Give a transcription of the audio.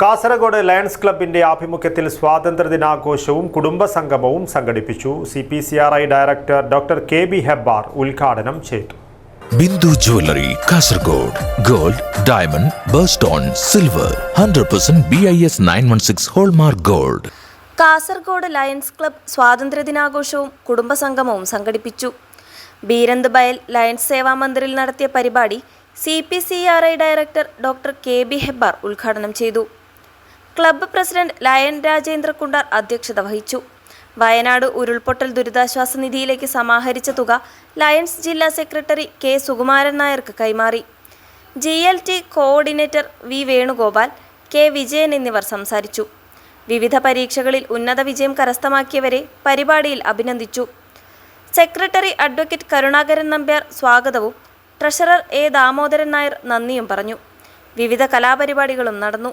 Kasaragod lions ക്ലബിന്റെ ആഭിമുഖ്യത്തിൽ സ്വാതന്ത്ര്യദിനാഘോഷവും കുടുംബസംഗമവും സംഘടിപ്പിച്ചു. C P C R I director doctor K B Hebbar ഉദ്ഘാടനം ചെയ്തു. Bindu jewellery Kasaragod. Gold diamond birthstone silver. Hundred percent B I S nine one six hallmark gold. Kasaragod Lions club സ്വാതന്ത്ര്യദിനാഘോഷവും കുടുംബസംഗമവും സംഘടിപ്പിച്ചു. Beeranth Bayal lions Seva മന്ദിറിൽ നടത്തിയ പരിപാടി C P C R I director doctor K B Hebbar ഉദ്ഘാടനം ചെയ്തു. Club president Lion Rajendra Kundar അധ്യക്ഷത വഹിച്ചു. വയനാട് ഉരുൾപൊട്ടൽ ദുരിതാശ്വാസ നിധിയിലേക്ക് സമാഹരിച്ച തുക ലയൻസ് ജില്ലാ സെക്രട്ടറി കെ സുകുമാരൻ നായർക്ക് കൈമാറി. G L T coordinator V Venugopal K Vijayan എന്നിവർ സംസാരിച്ചു. വിവിധ പരീക്ഷകളിൽ ഉന്നത വിജയം കരസ്ഥമാക്കിയവരെ പരിപാടിയിൽ അഭിനന്ദിച്ചു. സെക്രട്ടറി അഡ്വക്കേറ്റ് കരുണാകരൻ നമ്പ്യാർ സ്വാഗതവും ട്രഷറർ എ ദാമോദരൻ നായർ നന്ദിയും പറഞ്ഞു. വിവിധ കലാപരിപാടികളും നടന്നു.